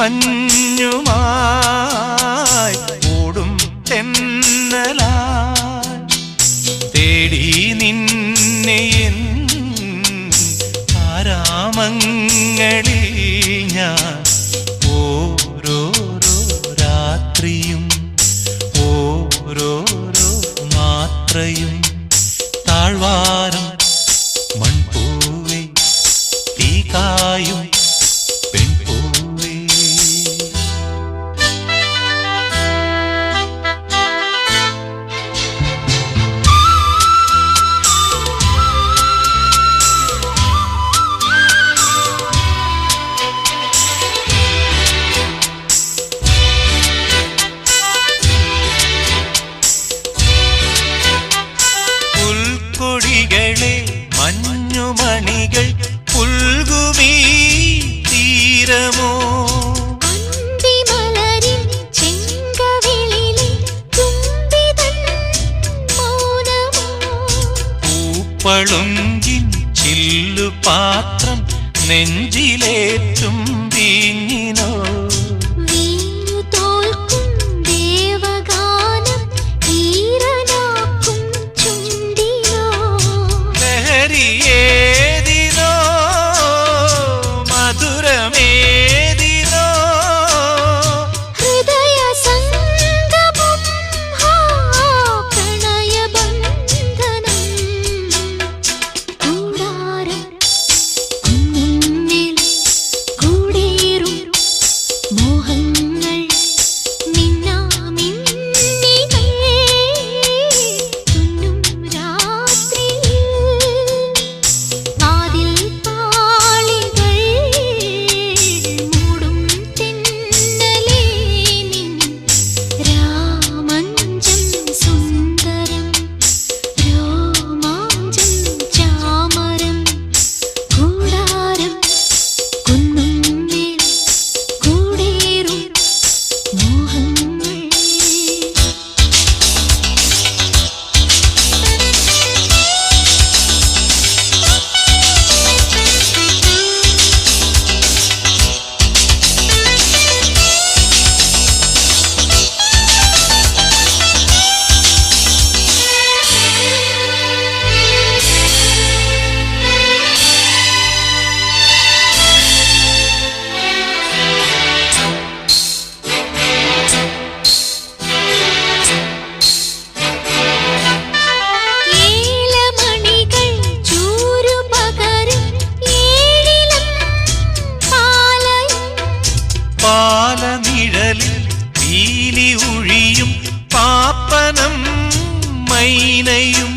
മഞ്ഞുമായി ഓടും തെന്നലാ തേടി നിന്നെ ആരാമങ്ങളിൽ ഞാൻ ഓരോരോ രാത്രിയും ഓരോരോ മാത്രയും താഴ്വാ മണികൾ പുൽകുമി തീരമോ? ളുങ്കിൻ ചില്ലു പാത്രം നെഞ്ചിലേറ്റും വീഞ്ഞിനോ ഹരിയേ கடலில் பீலி உழியும் பாப்பனம் மைனையும்